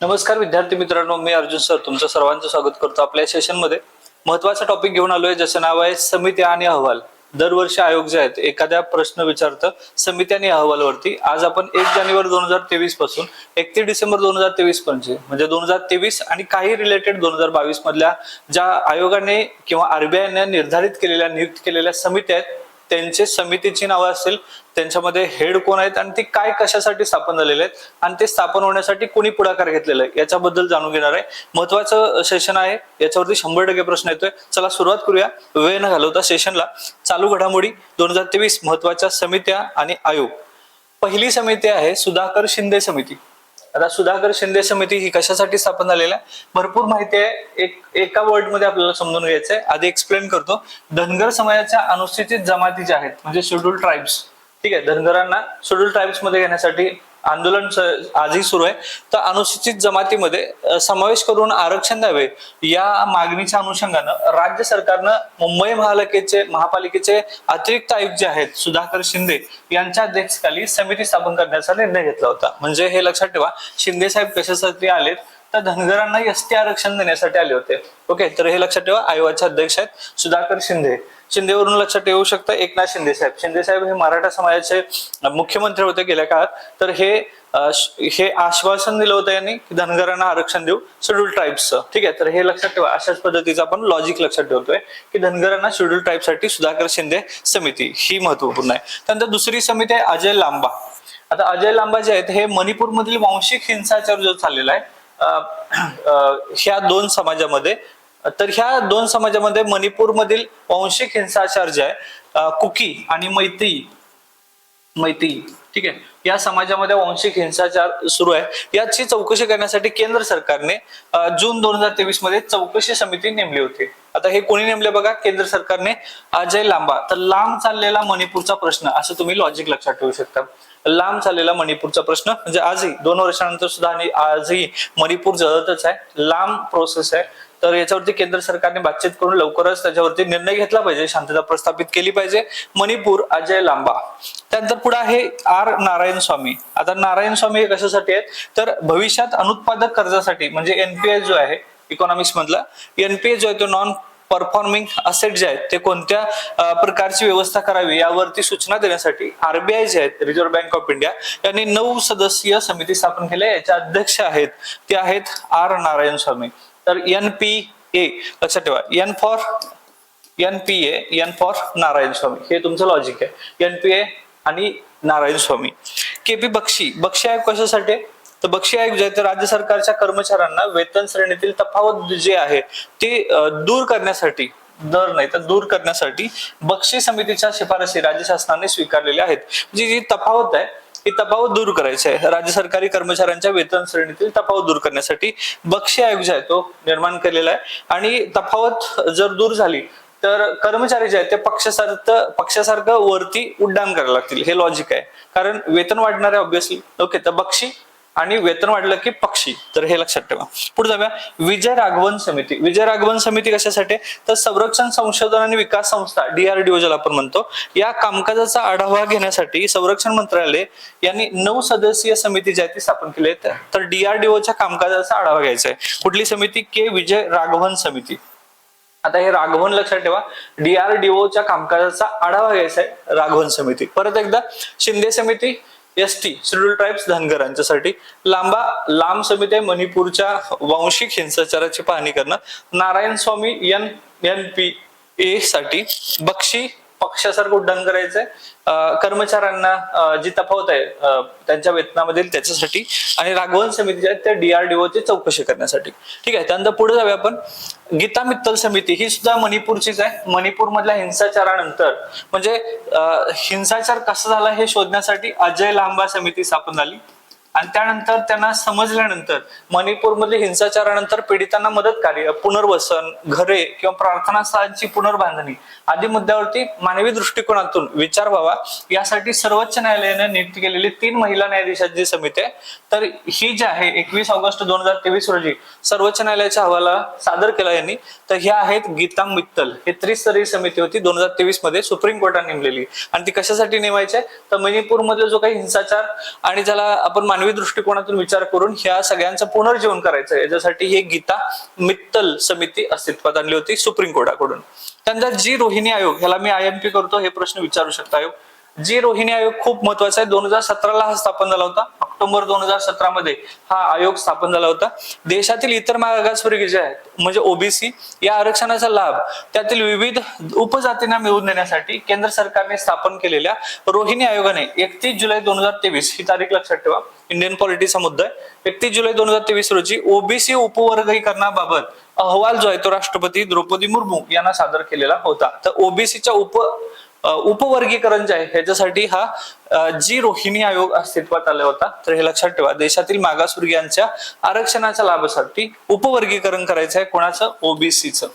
नमस्कार विद्यार्थी मित्रांनो मी अर्जुन सर तुमचं सर्वांचं स्वागत करतो आपल्या सेशनमध्ये महत्त्वाचा टॉपिक घेऊन आलोय ज्याचं नाव आहे समिती आणि अहवाल. दरवर्षी आयोग जे आहेत एखाद्या प्रश्न विचारतं समिती आणि अहवालवरती. आज आपण एक जानेवारी दोन हजार तेवीसपासून एकतीस डिसेंबर दोन हजार तेवीस पर्यंत म्हणजे दोन हजार तेवीस आणि काही रिलेटेड दोन हजार बावीस मधल्या ज्या आयोगाने किंवा आरबीआयने निर्धारित केलेल्या नियुक्त केलेल्या समित्या आहेत त्यांचे समितीची नावं असतील त्यांच्यामध्ये हेड कोण आहेत आणि ते काय कशासाठी स्थापन झालेले आहेत आणि ते स्थापन होण्यासाठी कोणी पुढाकार घेतलेला आहे याच्याबद्दल जाणून घेणार आहे. महत्वाचं सेशन आहे. याच्यावरती शंभर टक्के प्रश्न येतोय. चला सुरुवात करूया. वेळ न घालवता सेशनला चालू घडामोडी दोन हजार तेवीस महत्त्वाच्या समित्या आणि आयोग. पहिली समिती आहे सुधाकर शिंदे समिती. आता सुधाकर शिंदे समिती ही कशासाठी स्थापन झालेली आहे? भरपूर माहिती आहे. एक एका वर्डमध्ये आपल्याला समजून घ्यायचं आहे आधी एक्सप्लेन करतो. धनगर समाजाच्या अनुसूचित जमाती ज्या आहेत म्हणजे शेड्यूल ट्राईब्स ठीक आहे. धनगरांना शेड्यूल ट्राईब्समध्ये घेण्यासाठी आंदोलन आजही सुरू आहे. तर अनुसूचित जमातीमध्ये समावेश करून आरक्षण द्यावे या मागणीच्या अनुषंगानं राज्य सरकारनं मुंबई महापालिकेचे महापालिकेचे अतिरिक्त आयुक्त जे आहेत सुधाकर शिंदे यांच्या अध्यक्षतेखाली समिती स्थापन करण्याचा निर्णय घेतला होता. म्हणजे हे लक्षात ठेवा शिंदे साहेब कशासाठी आलेत? तर धनगरांना एस टी आरक्षण देण्यासाठी आले होते. ओके तर हे लक्षात ठेवा आयोगाचे अध्यक्ष आहेत सुधाकर शिंदे. शिंदेवरून लक्षात ठेवू शकता एकनाथ शिंदे साहेब. शिंदे साहेब हे मराठा समाजाचे मुख्यमंत्री होते गेल्या काळात. तर हे हे आश्वासन दिलं होतं यांनी की धनगरांना आरक्षण देऊ शेड्यूल ट्राईब्सचं. ठीक आहे? तर हे लक्षात ठेवा. अशाच पद्धतीचं आपण लॉजिक लक्षात ठेवतोय की धनगरांना शेड्यूल ट्राईबसाठी सुधाकर शिंदे समिती ही महत्त्वपूर्ण आहे. त्यानंतर दुसरी समिती आहे अजय लांबा. आता अजय लांबा जे आहेत हे मणिपूरमधील वांशिक हिंसाचार जो चाललेला आहे ह्या दोन समाजामध्ये तर ह्या दोन समाजामध्ये मणिपूरमधील वांशिक हिंसाचार जे आहे कुकी आणि मैत्री. मैत्री. ठीक आहे? या समाजामध्ये वांशिक हिंसाचार सुरू आहे. याची चौकशी करण्यासाठी केंद्र सरकारने जून दोन हजार तेवीसमध्ये चौकशी समिती नेमली होती. आता हे कोणी नेमले बघा? केंद्र सरकारने अजय लांबा. तर लांब चाललेला मणिपूरचा प्रश्न असं तुम्ही लॉजिक लक्षात ठेवू शकता. लांब चाललेला मणिपूरचा प्रश्न म्हणजे आजही दोन वर्षानंतर सुद्धा आणि आजही मणिपूर जळतच आहे. लांब प्रोसेस आहे. तर याच्यावरती केंद्र सरकारने बातचीत करून लवकरच त्याच्यावरती निर्णय घेतला पाहिजे शांतता प्रस्थापित केली पाहिजे. मणिपूर अजय लांबा. त्यानंतर पुढे आहे आर. नारायण स्वामी. आता नारायण स्वामी हे कशासाठी आहेत? तर भविष्यात अनुत्पादक कर्जासाठी म्हणजे एनपीएस जो आहे इकॉनॉमिक्स मधला एनपीए जो आहे तो नॉन परफॉर्मिंग असेट जे आहेत ते कोणत्या प्रकारची व्यवस्था करावी यावरती सूचना देण्यासाठी आरबीआय जे आहेत रिझर्व्ह बँक ऑफ इंडिया यांनी नऊ सदस्यीय समिती स्थापन केली आहे याच्या अध्यक्ष आहेत ते आहेत आर. नारायण स्वामी. तर एन पी ए लक्षात ठेवा. N for N P A N for Narayan Swami. हे तुमचं लॉजिक आहे. एन पी ए आणि नारायण स्वामी. K P Bakshi. बक्षी आयोग कशासाठी तर बक्षी आयोग जे आहे ते राज्य सरकारच्या कर्मचाऱ्यांना वेतन श्रेणीतील तफावत जे आहे ते दूर करण्यासाठी दर नाही तर दूर करण्यासाठी बक्षी समितीच्या शिफारसी राज्य शासनाने स्वीकारलेल्या आहेत. जी जी तफावत आहे ही तफावत दूर करायची आहे. राज्य सरकारी कर्मचाऱ्यांच्या वेतन श्रेणीतील तफावत दूर करण्यासाठी बक्षी आयोग जो आहे तो निर्माण केलेला आहे. आणि तफावत जर दूर झाली तर कर्मचारी जे आहेत ते पक्षासारखं पक्षासारखं वरती उड्डाण करायला लागतील. हे लॉजिक आहे. कारण वेतन वाढणार आहे ऑब्विसली ओके तर बक्षी आणि वेतन वाढलं की पक्षी. तर हे लक्षात ठेवा. पुढे जाऊया. विजय राघवन समिती. विजय राघवन समिती कशासाठी? तर संरक्षण संशोधन आणि विकास संस्था डीआरडीओ ज्याला आपण म्हणतो या कामकाजाचा आढावा घेण्यासाठी संरक्षण मंत्रालय यांनी नऊ सदस्यीय समिती जी आहे ती स्थापन केली आहे. तर डीआरडीओच्या कामकाजाचा आढावा घ्यायचा आहे. कुठली समिती? के विजय राघवन समिती. आता हे राघवन लक्षात ठेवा. डीआरडीओच्या कामकाजाचा आढावा घ्यायचा आहे राघवन समिती. परत एकदा शिंदे समिती एस टी शेड्यूल ट्राईब्स धनगरांच्यासाठी लांबा लांब समिती मणिपूरच्या वांशिक हिंसाचाराची पाहणी करणं. Narayan Swami N N P A साठी बक्षी पक्षासारखं उड्डाण करायचंय. कर्मचाऱ्यांना जी तफावत आहे त्यांच्या वेतनामधील त्याच्यासाठी आणि राघवन समिती जे आहे त्या डीआरडीओची चौकशी करण्यासाठी. ठीक आहे त्यानंतर पुढे जाऊया आपण. गीता मित्तल समिती ही सुद्धा मणिपूरचीच आहे. मणिपूर मधल्या हिंसाचारानंतर म्हणजे हिंसाचार कसा झाला हे शोधण्यासाठी अजय लांबा समिती स्थापन झाली. आणि त्यानंतर त्यांना समजल्यानंतर मणिपूरमधील हिंसाचारानंतर पीडितांना मदत कार्य पुनर्वसन घरे किंवा प्रार्थना स्थळांची पुनर्बांधणी आदी मुद्द्यावरती मानवी दृष्टिकोनातून विचार व्हावा. यासाठी सर्वोच्च न्यायालयाने नियुक्त केलेली तीन महिला न्यायाधीशांची समिती आहे. तर ही जी आहे एकवीस ऑगस्ट दोन हजार तेवीस रोजी सर्वोच्च न्यायालयाच्या अहवाला सादर केला यांनी. तर ह्या आहेत गीता मित्तल. हे त्रिस्तरीय समिती होती दोन हजार तेवीसमध्ये सुप्रीम कोर्टाने नेमलेली. आणि ती कशासाठी नेमायची तर मणिपूरमधला जो काही हिंसाचार आणि ज्याला आपण मानवी मानवी दृष्टिकोनातून विचार करून ह्या सगळ्यांचं पुनर्जीवन करायचं याच्यासाठी ही गीता मित्तल समिती अस्तित्वात आणली होती सुप्रीम कोर्टाकडून. त्यानंतर जी रोहिणी आयोग ह्याला मी आय एम पी करतो हे प्रश्न विचारू शकता आयोग. जी रोहिणी आयोग खूप महत्त्वाचा आहे. दोन हजार सतराला हा स्थापन झाला होता. ऑक्टोबर दोन हजार सतरा मध्ये हा आयोग स्थापन झाला होता. देशातील इतर मागासवर्गीय जे आहेत म्हणजे ओबीसी या आरक्षणाचा लाभ त्यातील विविध उपजातींना मिळवून देण्यासाठी केंद्र सरकारने स्थापन केलेल्या रोहिणी आयोगाने एकतीस जुलै दोन हजार तेवीस ही तारीख लक्षात ठेवा इंडियन पॉलिटीचा मुद्दा आहे. एकतीस जुलै दोन हजार तेवीस रोजी ओबीसी उपवर्गीकरणाबाबत अहवाल जो आहे तो राष्ट्रपती द्रौपदी मुर्मू यांना सादर केलेला होता. तर ओबीसीच्या उप उपवर्गीकरण जे आहे ह्याच्यासाठी हा जी रोहिणी आयोग अस्तित्वात आला होता तर हे लक्षात ठेवा देशातील मागासवर्गीयांच्या आरक्षणाच्या लाभासाठी उपवर्गीकरण करायचं आहे कोणाचं? ओबीसीचं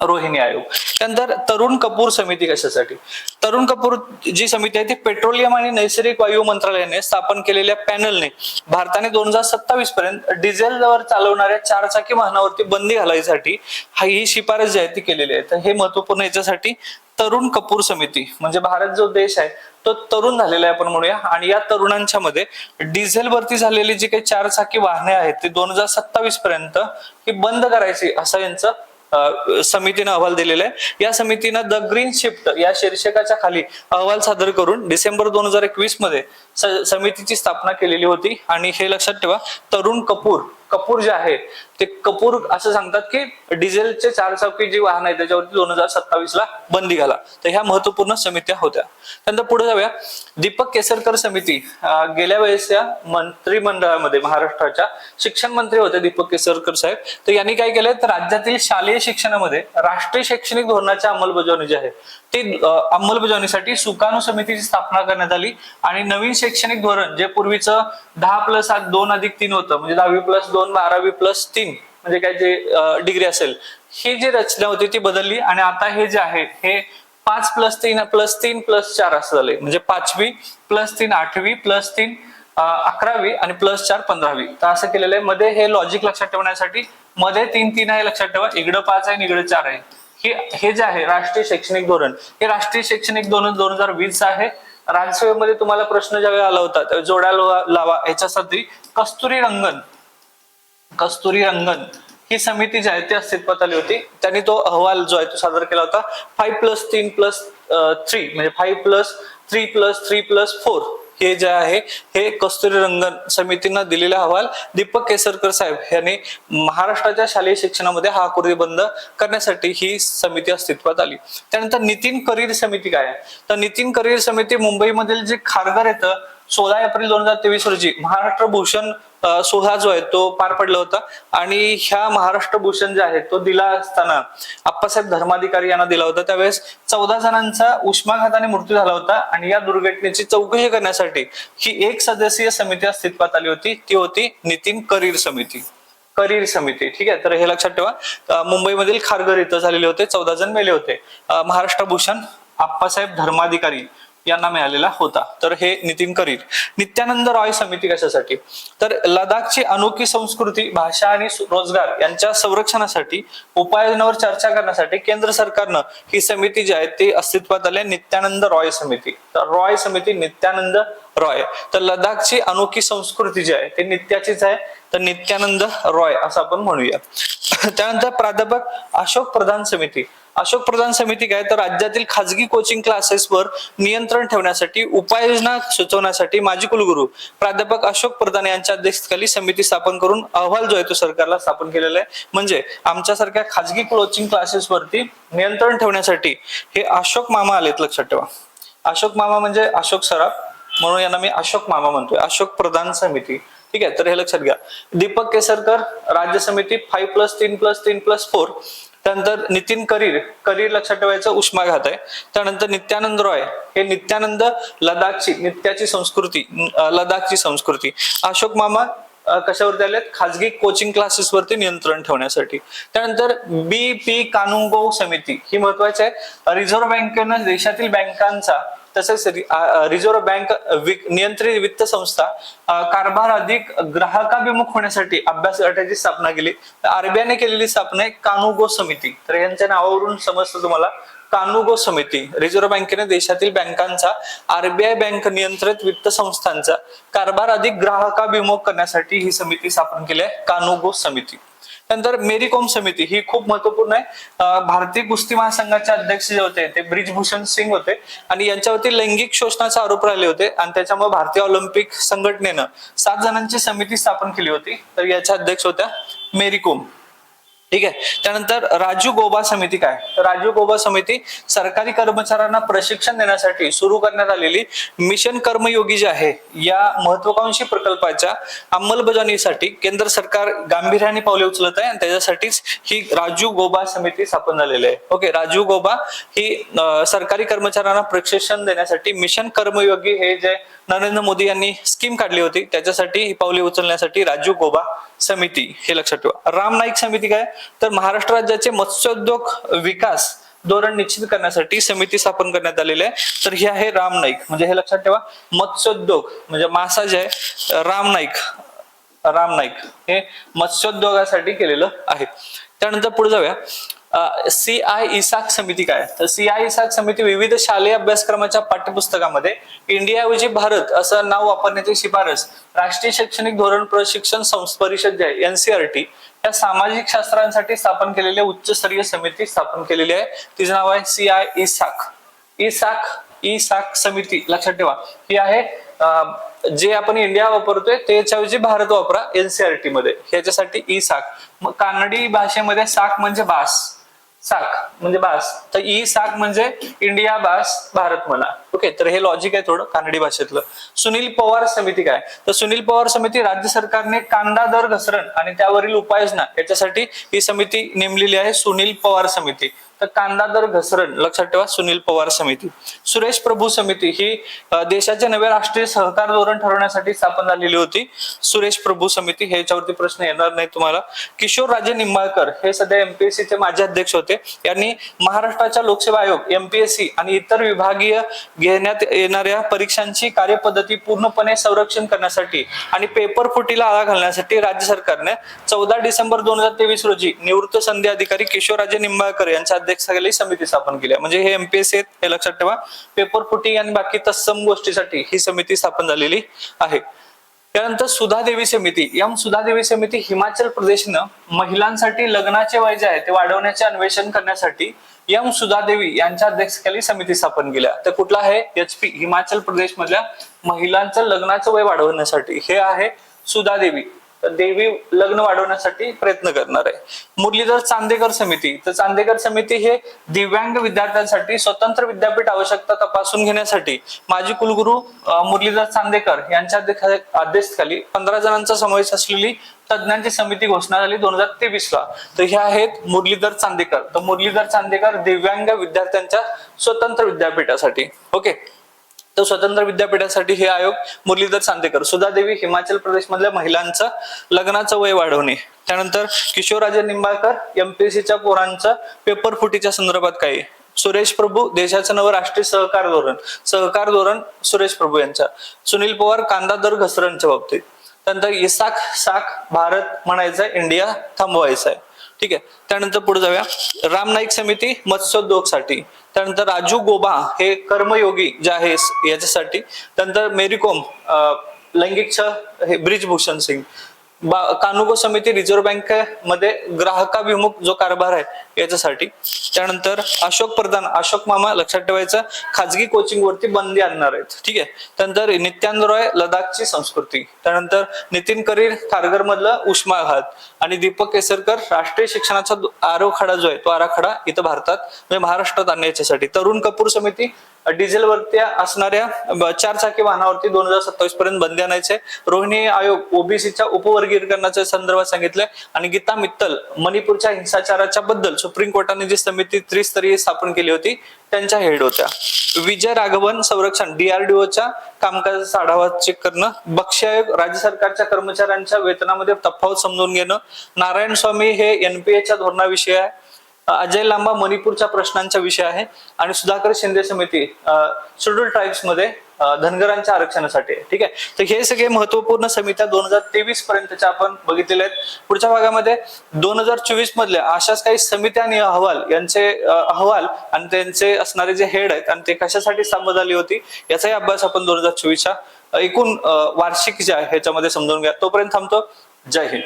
रोहिणी आयोग. त्यानंतर तरुण कपूर समिती कशासाठी? तरुण कपूर जी समिती आहे ती पेट्रोलियम आणि नैसर्गिक वायू मंत्रालयाने स्थापन केलेल्या पॅनलने भारताने दोन हजार सत्तावीस पर्यंत डिझेलवर चालवणाऱ्या चारचाकी वाहनावरती बंदी घालायसाठी हा ही शिफारस जी आहे ती केलेली आहे. तर हे महत्त्वपूर्ण याच्यासाठी तरुण कपूर समिती म्हणजे भारत जो देश आहे तो तरुण झालेला आहे आपण म्हणूया. आणि या तरुणांच्या मध्ये डिझेल वरती झालेली जी काही चार चाकी वाहने आहेत ती दोन हजार सत्तावीस पर्यंत ही बंद करायची असं यांचं समितीनं अहवाल दिलेला आहे. या समितीनं द ग्रीन शिफ्ट या शीर्षकाच्या खाली अहवाल सादर करून डिसेंबर दोन हजार एकवीसमध्ये समितीची स्थापना केलेली होती. आणि हे लक्षात ठेवा तरुण कपूर कपूर जे आहे ते कपूर असं सांगतात की डिझेलचे चार चाकी जी वाहन आहे त्याच्यावरती दोन हजार सत्तावीस ला बंदी घाला. तर ह्या महत्त्वपूर्ण समित्या होत्या. त्यानंतर पुढे जाऊया. दीपक केसरकर समिती. गेल्या वेळेस या मंत्रिमंडळामध्ये महाराष्ट्राच्या शिक्षण मंत्री होते दीपक केसरकर साहेब. तर यांनी काय केलंय? तर राज्यातील शालेय शिक्षणामध्ये राष्ट्रीय शैक्षणिक धोरणाच्या अंमलबजावणी जी आहे. ती अंमलबजावणीसाठी सुकाणू समितीची स्थापना करण्यात आली आणि नवीन शैक्षणिक धोरण जे पूर्वीचं दहा प्लस आठ दोन अधिक तीन होतं म्हणजे दहावी प्लस दोन बारावी प्लस तीन म्हणजे काय जे डिग्री असेल ही जी रचना होती ती बदलली आणि आता हे जे आहे हे पाच प्लस तीन प्लस तीन प्लस चार असं झाले म्हणजे पाचवी प्लस तीन आठवी प्लस तीन अकरावी आणि प्लस चार पंधरावी. तर असं केलेलं आहे. मध्ये हे लॉजिक लक्षात ठेवण्यासाठी मध्ये तीन तीन आहे लक्षात ठेवा. इकडं पाच आहे इकडे चार आहे. हे हे जे आहे राष्ट्रीय शैक्षणिक धोरण हे राष्ट्रीय शैक्षणिक धोरण दोन हजार वीस आहे. राज्यसभेमध्ये तुम्हाला प्रश्न ज्यावेळी आला होता जोड्या लावा लावा याच्यासाठी कस्तुरी रंगन कस्तुरी रंगन ही समिती जी आहे ती अस्तित्वात आली होती. त्यांनी तो अहवाल जो आहे तो सादर केला होता. फाईव्ह प्लस तीन प्लस थ्री म्हणजे five plus three plus three plus four हे जे आहे हे कस्तुरी रंगन समितीनं दिलेला अहवाल. दीपक केसरकर साहेब यांनी महाराष्ट्राच्या शालेय शिक्षणामध्ये हा आकृती बंद करण्यासाठी ही समिती अस्तित्वात आली. त्यानंतर नितीन करीर समिती काय आहे? तर नितीन करीर समिती मुंबईमधील जे खारघर येतं सोळा एप्रिल दोन हजार तेवीस रोजी महाराष्ट्र भूषण सोहळा जो आहे तो पार पडला होता. आणि ह्या महाराष्ट्र भूषण जे आहे तो दिला असताना आप्पासाहेब धर्माधिकारी यांना दिला होता. त्यावेळेस चौदा जणांचा उष्माघाताने मृत्यू झाला होता. आणि या दुर्घटनेची चौकशी करण्यासाठी ही एक सदस्यीय समिती अस्तित्वात आली होती. ती होती नितीन करीर समिती. करीर समिती. ठीक आहे? तर हे लक्षात ठेवा. मुंबईमधील खारघर इथं झालेले होते. चौदा जण मेले होते. महाराष्ट्र भूषण आप्पासाहेब धर्माधिकारी. यांना मिळालेला होता. तर हे नितीन करीर. नित्यानंद रॉय समिती कशासाठी? तर लडाखची अनोखी संस्कृती भाषा आणि रोजगार यांच्या संरक्षणासाठी उपाययोजनावर चर्चा करण्यासाठी केंद्र सरकारनं ही समिती जी आहे ती अस्तित्वात आली नित्यानंद रॉय समिती. तर रॉय समिती नित्यानंद रॉय. तर लडाखची अनोखी संस्कृती जी आहे ती नित्याचीच आहे. तर नित्यानंद रॉय असं आपण म्हणूया. त्यानंतर प्राध्यापक अशोक प्रधान समिती. अशोक प्रधान समिती काय? तर राज्यातील खाजगी कोचिंग क्लासेसवर नियंत्रण ठेवण्यासाठी उपाययोजना सुचवण्यासाठी माजी कुलगुरू प्राध्यापक अशोक प्रधान यांच्या अध्यक्षतेखाली समिती स्थापन करून अहवाल जो आहे तो सरकारला स्थापन केलेला आहे. म्हणजे आमच्यासारख्या खाजगी कोचिंग क्लासेसवरती नियंत्रण ठेवण्यासाठी हे अशोक मामा आलेत लक्षात ठेवा. अशोक मामा म्हणजे अशोक सराफ म्हणून यांना मी अशोक मामा म्हणतोय. अशोक प्रधान समिती. ठीक आहे? तर हे लक्षात घ्या. दीपक केसरकर राज्य समिती फाईव्ह प्लस तीन प्लस तीन प्लस फोर त्यानंतर नितीन करीर करीर लक्षात ठेवायचं उष्माघात आहे. त्यानंतर नित्यानंद रॉय हे नित्यानंद लडाखची नित्याची संस्कृती लदाखची लडाखची संस्कृती. अशोक मामा कशावरती आलेत? खाजगी कोचिंग क्लासेसवरती नियंत्रण ठेवण्यासाठी. त्यानंतर बी पी कानुंगो समिती ही महत्वाची आहे. रिझर्व्ह बँकेनं देशातील बँकांचा तसेच रिझर्व्ह बँक नियंत्रित वित्त संस्था कारभार अधिक ग्राहकाभिमुख होण्यासाठी अभ्यास गटाची स्थापना केली. आरबीआयने केलेली स्थापना आहे कानुगो समिती. तर यांच्या नावावरून समजतं तुम्हाला कानुगो समिती. रिझर्व्ह बँकेने देशातील बँकांचा आरबीआय बँक नियंत्रित वित्त संस्थांचा कारभार अधिक ग्राहकाभिमुख करण्यासाठी ही समिती स्थापन केली आहे. कानुगो समिती. नंतर मेरी कॉम समिती ही खूप महत्त्वपूर्ण आहे. भारतीय कुस्ती महासंघाचे अध्यक्ष जे होते ते ब्रिजभूषण सिंग होते आणि यांच्यावरती लैंगिक शोषणाचा आरोप राहिले होते आणि त्याच्यामुळे भारतीय ऑलिम्पिक संघटनेनं सात जणांची समिती स्थापन केली होती. तर याच्या अध्यक्ष होत्या मेरी कोम. ठीक आहे? त्यानंतर राजू गोबा समिती काय? तर राजू गोबा समिती सरकारी कर्मचाऱ्यांना प्रशिक्षण देण्यासाठी सुरू करण्यात आलेली मिशन कर्मयोगी जे आहे या महत्वाकांक्षी प्रकल्पाच्या अंमलबजावणीसाठी केंद्र सरकार गांभीर्याने पावले उचलत आहे आणि त्याच्यासाठीच ही राजू गोबा समिती स्थापन झालेली आहे. ओके राजू गोबा ही सरकारी कर्मचाऱ्यांना प्रशिक्षण देण्यासाठी मिशन कर्मयोगी हे जे नरेंद्र मोदी यांनी स्कीम काढली होती त्याच्यासाठी ही पावले उचलण्यासाठी राजू गोबा समिती हे लक्षात ठेवा. राम नाईक समिती काय? तर महाराष्ट्र राज्याचे मत्स्योद्योग विकास धोरण निश्चित करण्यासाठी समिती स्थापन करण्यात आलेली आहे. तर हे आहे राम नाईक. म्हणजे हे लक्षात ठेवा मत्स्योद्योग म्हणजे मासा जे आहे राम नाईक राम नाईक हे मत्स्योद्योगासाठी केलेलं आहे. त्यानंतर पुढे जाऊया. सी आय इसाक समिती काय? तर सी आय इसाक समिती विविध शालेय अभ्यासक्रमाच्या पाठ्यपुस्तकामध्ये इंडियाऐवजी भारत असं नाव वापरण्याची शिफारस राष्ट्रीय शैक्षणिक धोरण प्रशिक्षण संस- परिषद जे आहे एनसीआरटी या सामाजिक शास्त्रांसाठी स्थापन केलेली उच्चस्तरीय समिती स्थापन केलेली आहे. तिचं नाव आहे सी आय इसाक. इसाक इसाक समिती लक्षात ठेवा. ही आहे जे आपण इंडिया वापरतोय त्याच्याऐवजी भारत वापरा एनसीआरटी मध्ये ह्याच्यासाठी ई साक मग कानडी भाषेमध्ये साक म्हणजे भास साक म्हणजे बास. तर ई साक म्हणजे इंडिया बास भारत म्हणा ओके तर हे लॉजिक आहे थोडं कानडी भाषेतलं. सुनील पवार समिती काय? तर सुनील पवार समिती राज्य सरकारने कांदा दर घसरण आणि त्यावरील उपाययोजना याच्यासाठी ही समिती नेमलेली आहे सुनील पवार समिती. तर कांदा दर घसरण लक्षात ठेवा सुनील पवार समिती. सुरेश प्रभू समिती ही देशाचे नवे राष्ट्रीय सहकार धोरण ठरवण्यासाठी स्थापन झालेली होती. सुरेश प्रभू समिती ह्याच्यावरती प्रश्न येणार नाही तुम्हाला. किशोर राजे निंबाळकर हे सध्या एमपीएससीचे माजी अध्यक्ष होते. यांनी महाराष्ट्राच्या लोकसेवा आयोग एमपीएससी आणि इतर विभागीय घेण्यात येणाऱ्या परीक्षांची कार्यपद्धती पूर्णपणे संरक्षण करण्यासाठी आणि पेपर फुटीला आळा घालण्यासाठी राज्य सरकारने चौदा डिसेंबर दोन हजार तेवीस रोजी निवृत्त संधी अधिकारी किशोर राजे निंबाळकर यांच्या अध्यक्षतेखाली समिती स्थापन केली म्हणजे हे एमपीएस आहेत हे लक्षात ठेवा. पेपर फुटी आणि बाकी तत्सम गोष्टीसाठी ही समिती स्थापन झालेली आहे. त्यानंतर सुधादेवी समिती. या सुधादेवी समिती हिमाचल प्रदेशनं महिलांसाठी लग्नाचे वय जे आहे ते वाढवण्याचे अन्वेषण करण्यासाठी यम सुधादेवी यांच्या अध्यक्षतेखाली समिती स्थापन केल्या. तर कुठला आहे? एच पी हिमाचल प्रदेश मधल्या महिलांचं लग्नाचं वय वाढवण्यासाठी. हे आहे सुधादेवी देवी लग्न वाढवण्यासाठी प्रयत्न करणार आहे. मुरलीधर चांदेकर समिती तर चांदेकर समिती हे दिव्यांग विद्यार्थ्यांसाठी स्वतंत्र विद्यापीठ आवश्यकता तपासून घेण्यासाठी माजी कुलगुरू मुरलीधर चांदेकर यांच्या अध्यक्षखाली पंधरा जणांचा समावेश असलेली तज्ज्ञांची समिती घोषणा झाली दोन हजार तेवीस ला तर हे आहेत मुरलीधर चांदेकर. तर मुरलीधर चांदेकर दिव्यांग विद्यार्थ्यांच्या स्वतंत्र विद्यापीठासाठी. ओके? तर स्वतंत्र विद्यापीठासाठी हे आयोग मुरलीधर चांदेकर सुधादेवी हिमाचल प्रदेश मधल्या महिलांचं लग्नाचं वय वाढवणे त्यानंतर किशोरराजे निंबाळकर एमपीएससीच्या पोरांचं पेपर फुटीच्या संदर्भात काही सुरेश प्रभू देशाचं नवं राष्ट्रीय सहकार धोरण सहकार धोरण सुरेश प्रभू यांचा सुनील पवार कांदा दर घसरणच्या बाबतीत. त्यानंतर इसाक साक भारत म्हणायचा इंडिया थांबवायचा आहे. ठीक आहे त्यानंतर पुढे जाऊया. राम नाईक समिती मत्स्योद्योगसाठी. त्यानंतर राजू गोबा हे कर्मयोगी जे आहे याच्यासाठी. त्यानंतर मेरी कोम अं, लैंगिक छळ हे ब्रिजभूषण सिंग. कानुगो समिती रिझर्व्ह बँकमध्ये ग्राहकाभिमुख जो कारभार आहे याच्यासाठी. त्यानंतर अशोक प्रधान अशोक मामा लक्षात ठेवायचं खाजगी कोचिंग वरती बंदी आणणार आहेत. ठीक आहे? त्यानंतर नित्यानंद रॉय लडाखची संस्कृती. त्यानंतर नितीन करीर कारगर मधलं उष्माघात आणि दीपक केसरकर राष्ट्रीय शिक्षणाचा दो- आराखडा जो आहे तो आराखडा इथं भारतात म्हणजे महाराष्ट्रात आणण्याच्यासाठी. तरुण कपूर समिती डिझेलवरती असणाऱ्या चार चाकी वाहनावरती दोन हजार सत्तावीस पर्यंत बंदी आणायचे. रोहिणी आयोग ओबीसीच्या उपवर्गीकरणाच्या संदर्भात सांगितलंय आणि गीता मित्तल मणिपूरच्या हिंसाचाराच्या बद्दल सुप्रीम कोर्टाने जी समिती त्रिस्तरीय स्थापन केली होती त्यांच्या हेड होत्या. विजय राघवन संरक्षण डीआरडीओच्या कामकाजाचा आढावा चेक करणं बक्षी आयोग राज्य सरकारच्या कर्मचाऱ्यांच्या वेतनामध्ये तफावत समजून घेणं नारायण स्वामी हे एनपीएच्या धोरणाविषयी आहे. अजय लांबा मणिपूरच्या प्रश्नांचा विषय आहे आणि सुधाकर शिंदे समिती शेड्यूल ट्राईब्समध्ये धनगरांच्या आरक्षणासाठी ठीक आहे? तर हे सगळे महत्त्वपूर्ण समित्या दोन हजार तेवीस पर्यंतच्या आपण बघितलेल्या आहेत. पुढच्या भागामध्ये दोन हजार चोवीस मधल्या अशाच काही समित्या आणि अहवाल यांचे अहवाल आणि त्यांचे असणारे जे हेड आहेत आणि ते कशासाठी स्थापन झाली होती याचाही अभ्यास आपण दोन हजार चोवीसच्या एकूण वार्षिक जे आहे ह्याच्यामध्ये समजून घ्या. तोपर्यंत थांबतो. जय हिंद.